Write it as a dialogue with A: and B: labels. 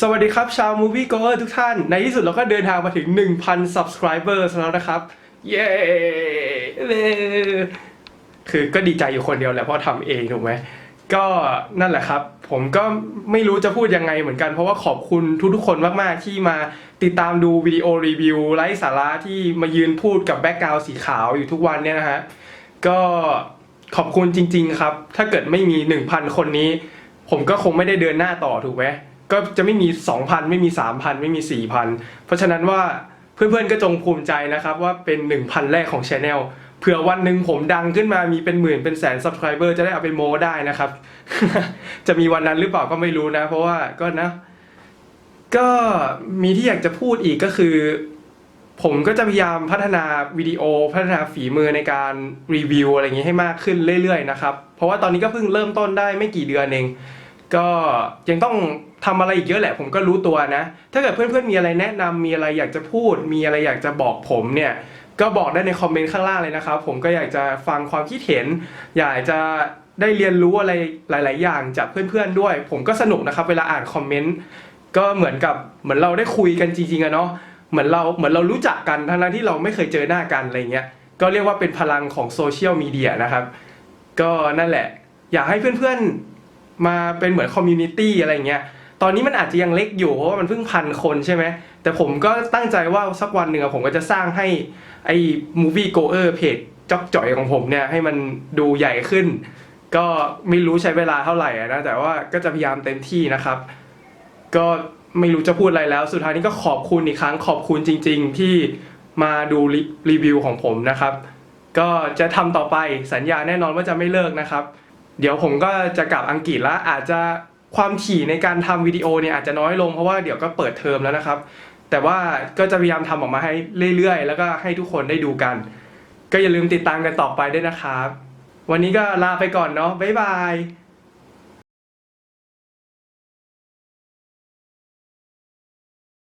A: สวัสดีครับ ชาว Movie Goer ทุกท่าน ในที่สุดเราก็เดินทางมาถึง 1,000 subscribers แล้วนะครับเย้เย้คือก็ดีใจอยู่คนเดียวแหละเพราะทำเองถูกไหมก็นั่นแหละครับ ผมก็ไม่รู้จะพูดยังไงเหมือนกัน เพราะว่าขอบคุณทุกๆคนมากๆ ที่มาติดตามดูวิดีโอรีวิวไร้สาระที่มายืนพูดกับแบ็กกราวสีขาวอยู่ทุกวันเนี่ยนะฮะก็ขอบคุณจริง ๆ ครับ ถ้าเกิดไม่มี 1,000 คนนี้ ผมก็คงไม่ได้เดินหน้าต่อถูกไหม ก็จะไม่มี 2,000 ไม่มี 3,000 ไม่มี 4,000 เพราะฉะนั้นว่าเพื่อนๆก็จงภูมิใจนะครับว่าเป็น 1,000 แรกของ Channel เผื่อวันหนึ่งผมดังขึ้นมามีเป็นหมื่นเป็นแสน subscriber จะได้เอาไปโมได้นะครับ จะมีวันนั้นหรือเปล่าก็ไม่รู้นะ เพราะว่าก็นะ ก็มีที่อยากจะพูดอีกก็คือ ผมก็จะพยายามพัฒนาวิดีโอพัฒนาฝีมือในการรีวิวอะไรอย่างนี้ให้มากขึ้นเรื่อยๆนะครับ เพราะว่าตอนนี้ก็เพิ่งเริ่มต้นได้ไม่กี่เดือนเอง ก็ยังต้องทำอะไรอีกเยอะแหละผมก็รู้ตัวนะ ถ้าเกิดเพื่อนๆมีอะไรแนะนำมีอะไรอยากจะพูด มีอะไรอยากจะบอกผมเนี่ยก็บอกได้ในคอมเมนต์ข้างล่างเลยนะครับ ผมก็อยากจะฟังความคิดเห็น อยากจะได้เรียนรู้อะไรหลาย ๆ อย่างจากเพื่อนๆด้วย ผมก็สนุกนะครับ เวลาอ่านคอมเมนต์ก็เหมือนกับเหมือนเราได้คุยกันจริงๆอะเนาะเหมือนเราเหมือนเรารู้จักกันทั้งที่เราไม่เคยเจอหน้ากันอะไรเงี้ยก็เรียกว่าเป็นพลังของโซเชียลมีเดียนะครับ ก็นั่นแหละ อยากให้เพื่อนๆ มาเป็นเหมือนคอมมูนิตี้อะไรเงี้ยตอนนี้มันอาจจะยังเล็กอยู่เพราะว่ามันเพิ่งพันคนใช่ไหมแต่ผมก็ตั้งใจว่าสักวันหนึ่งผมก็จะสร้างให้ไอ้ movie goer เพจจอกจ่อยของผมเนี่ยให้มันดูใหญ่ขึ้น ก็ไม่รู้ใช้เวลาเท่าไหร่นะแต่ว่าก็จะพยายามเต็มที่นะครับ ก็ไม่รู้จะพูดอะไรแล้ว สุดท้ายนี้ก็ขอบคุณอีกครั้งขอบคุณจริง ๆ ที่มาดูรีรีวิวของผมนะครับ ก็จะทำต่อไปสัญญาแน่นอนว่าจะไม่เลิกนะครับ เดี๋ยวผมก็จะกลับอังกฤษแล้วอาจจะความถี่ในการทำวิดีโอเนี่ยอาจจะน้อยลงเพราะว่าเดี๋ยวก็เปิดเทอมแล้วนะครับ แต่ว่าก็จะพยายามทำออกมาให้เรื่อยๆ แล้วก็ให้ทุกคนได้ดูกัน ก็อย่าลืมติดตามกันต่อไปด้วยนะครับ วันนี้ก็ลาไปก่อนเนาะบ๊ายบาย